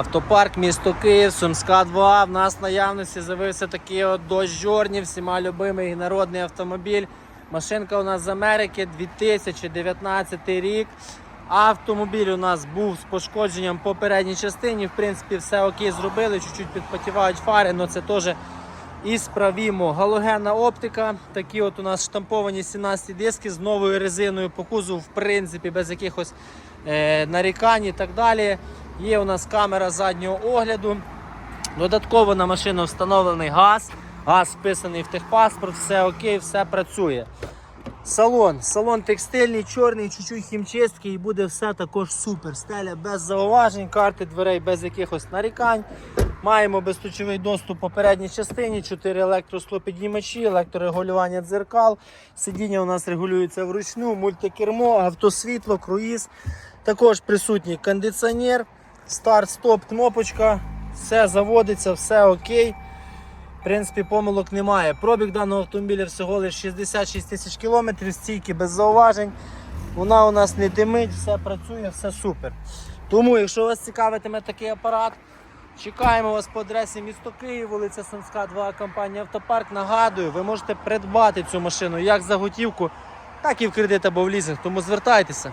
Автопарк місто Київ, Сумська 2. В нас в наявності з'явився такий от Dodge Journey, всіма любимий народний автомобіль. Машинка у нас з Америки 2019 рік. Автомобіль у нас був з пошкодженням по передній частині. В принципі, все окей зробили, чуть-чуть підпотівають фари, але це теж і справімо. Галогенна оптика. Такі от у нас штамповані 17 диски з новою резиною по кузову, в принципі, без якихось е, нарікань і так далі. Є у нас камера заднього огляду. Додатково на машину встановлений газ. Газ вписаний в техпаспорт, все окей, все працює. Салон. Салон текстильний, чорний, чуть-чуть хімчистки і буде все також супер. Стеля без зауважень, карти дверей без якихось нарікань. Маємо безключовий доступ по передній частині, 4 електросклопіднімачі, електрорегулювання дзеркал. Сидіння у нас регулюється вручну, мультикермо, автосвітло, круїз. Також присутній кондиціонер, старт-стоп, кнопочка. Все заводиться, все окей. В принципі, помилок немає. Пробіг даного автомобіля всього лише 66 тисяч кілометрів, стійки без зауважень. Вона у нас не димить, все працює, все супер. Тому, якщо вас цікавитиме такий апарат, чекаємо вас по адресі місто Київ, вулиця Сумська, 2, компанія Автопарк. Нагадую, ви можете придбати цю машину як за готівку, так і в кредит або в лізинг. Тому звертайтеся.